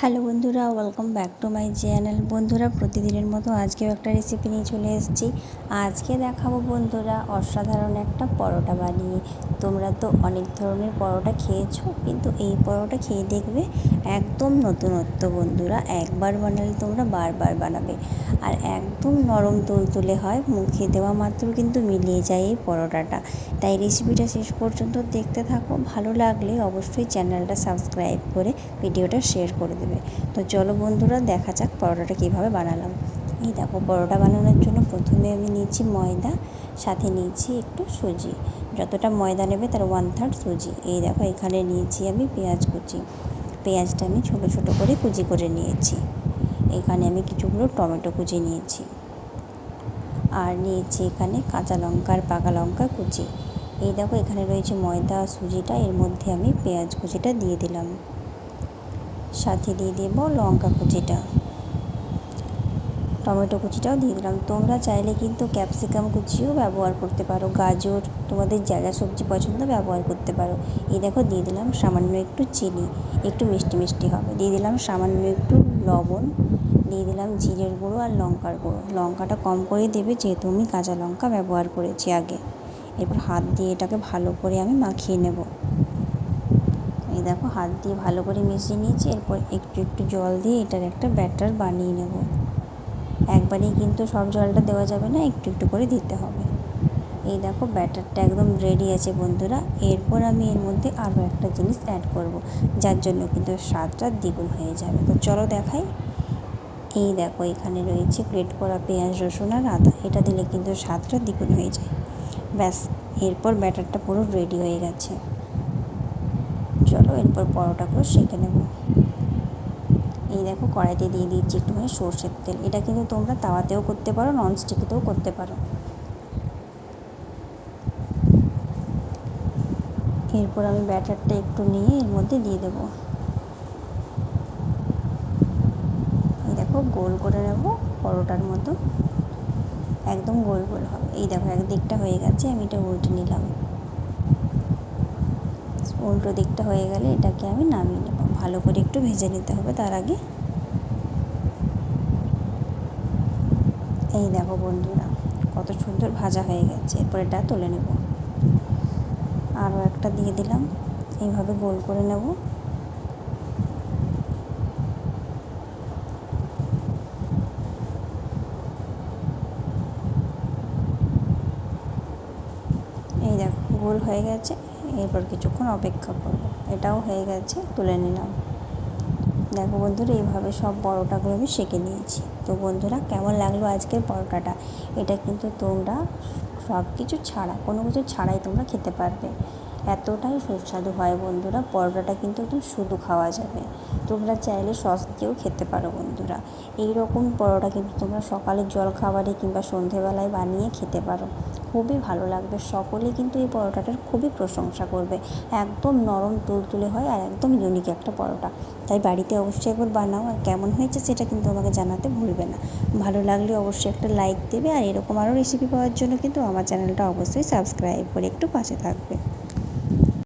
Hello বন্ধুরা welcome back to my channel বন্ধুরা, প্রতিদিনের মতো আজকেও একটা রেসিপি নিয়ে চলে এসেছি। আজকে দেখাবো বন্ধুরা অসাধারণ একটা পরোটা বানিয়ে। তোমরা তো অনেক ধরনের পরোটা খেয়েছো, কিন্তু এই পরোটা খেয়ে দেখবে একদম নতুনত্ব বন্ধুরা। একবার বানালে তোমরা বারবার বানাবে। আর একদম নরম তুলতুলে হয়, মুখে দেওয়া মাত্র কিন্তু মিলিয়ে যায় এই পরোটাটা। তাই রেসিপিটা শেষ পর্যন্ত দেখতে থাকো। ভালো লাগলে অবশ্যই চ্যানেলটা সাবস্ক্রাইব করে ভিডিওটা শেয়ার করে দেবে। তো চলো বন্ধুরা, দেখা যাক পরোটাটা কীভাবে বানালাম। এই দেখো, পরোটা বানানোর জন্য প্রথমে আমি নিয়েছি ময়দা, সাথে নিয়েছি একটু সুজি। যতটা ময়দা নেবে তার ওয়ান থার্ড সুজি। এই দেখো, এখানে নিয়েছি আমি পেঁয়াজ কুচি। পেঁয়াজটা আমি ছোটো ছোটো করে কুচি করে নিয়েছি। এখানে আমি কিছুগুলো টমেটো কুচি নিয়েছি। আর নিয়েছি এখানে কাঁচা লঙ্কা আর পাকা লঙ্কা কুচি। এই দেখো, এখানে রয়েছে ময়দা সুজিটা, এর মধ্যে আমি পেঁয়াজ কুচিটা দিয়ে দিলাম। সাথে দিয়ে দেবো লঙ্কা কুচিটা। টমেটো কুচিটাও দিয়ে দিলাম। তোমরা চাইলে কিন্তু ক্যাপসিকাম কুচিও ব্যবহার করতে পারো। গাজর, তোমাদের যা যা সবজি পছন্দ ব্যবহার করতে পারো। এই দেখো দিয়ে দিলাম সামান্য একটু চিনি। একটু মিষ্টি মিষ্টি হবে। দিয়ে দিলাম সামান্য একটু লবণ। দিয়ে দিলাম জিরের গুঁড়ো আর লঙ্কার গুঁড়ো। লঙ্কাটা কম করে দেবে যেহেতু আমি কাঁচা লঙ্কা ব্যবহার করেছি আগে। এরপর হাত দিয়ে এটাকে ভালো করে আমি মাখিয়ে নেব। দেখো, হাত দিয়ে ভালো করে মিশিয়ে নিয়েছি, এরপর একটু একটু জল দিয়ে এটার একটা ব্যাটার বানিয়ে নেব। একবারেই কিন্তু সব জলটা দেওয়া যাবে না, একটু একটু করে দিতে হবে। এই দেখো, ব্যাটারটা একদম রেডি আছে বন্ধুরা। এরপর আমি এর মধ্যে আরও একটা জিনিস অ্যাড করব, যার জন্য কিন্তু স্বাদটা দ্বিগুণ হয়ে যাবে। তো চলো দেখাই। এই দেখো, এখানে রয়েছে গ্রেট করা পেঁয়াজ, রসুন আর আদা। এটা দিলে কিন্তু স্বাদটা দ্বিগুণ হয়ে যায়। ব্যাস, এরপর ব্যাটারটা পুরো রেডি হয়ে গেছে। চলো এরপর পরোটাগুলো সেঁকে নেব। এই দেখো কড়াইতে দিয়ে দিচ্ছি একটুখানি সর্ষের তেল। এটা কিন্তু তোমরা তাওয়াতেও করতে পারো, ননস্টিকেতেও করতে পারো। এরপর আমি ব্যাটারটা একটু নিয়ে এর মধ্যে দিয়ে দেবো। এই দেখো গোল করে নেব পরোটার মতো। একদম গোল গোল হবে। এই দেখো একদিকটা হয়ে গেছে, আমি এটা উল্টে নিলাম। উল্টো দিকটা হয়ে গেলে এটাকে আমি নামিয়ে নেব। ভালো করে একটু ভেজে নিতে হবে তার আগে। এই দেখো বন্ধুরা, কত সুন্দর ভাজা হয়ে গেছে। এরপর এটা তুলে নেব। আরও একটা দিয়ে দিলাম। এইভাবে গোল করে নেব। এই দেখো, গোল হয়ে গেছে। এরপর কিছুক্ষণ অপেক্ষা করব। এটাও হয়ে গেছে, তুলে নিলাম। দেখো বন্ধুরা, এইভাবে সব পরোটাগুলো আমি সেঁকে নিয়েছি। তো বন্ধুরা, কেমন লাগল আজকের পরোটাটা? এটা কিন্তু তোমরা সব কিছু ছাড়া, কোনো কিছু ছাড়াই তোমরা খেতে পারবে। এতটাই সুস্বাদু হয় বন্ধুরা, পরোটাটা কিন্তু একদম শুধু খাওয়া যাবে। তোমরা চাইলে সস দিয়েও খেতে পারো বন্ধুরা। এই রকম পরোটা কিন্তু তোমরা সকালের জল খাবারে কিংবা সন্ধেবেলায় বানিয়ে খেতে পারো। খুবই ভালো লাগবে। সকলে কিন্তু এই পরোটাটার খুবই প্রশংসা করবে। একদম নরম তুলতুলে হয় আর একদম ইউনিক একটা পরোটা। তাই বাড়িতে অবশ্যই একবার বানাও আর কেমন হয়েছে সেটা কিন্তু আমাকে জানাতে ভুলবে না। ভালো লাগলে অবশ্যই একটা লাইক দেবে আর এরকম আরও রেসিপি পাওয়ার জন্য কিন্তু আমার চ্যানেলটা অবশ্যই সাবস্ক্রাইব করে একটু পাশে থাকবে।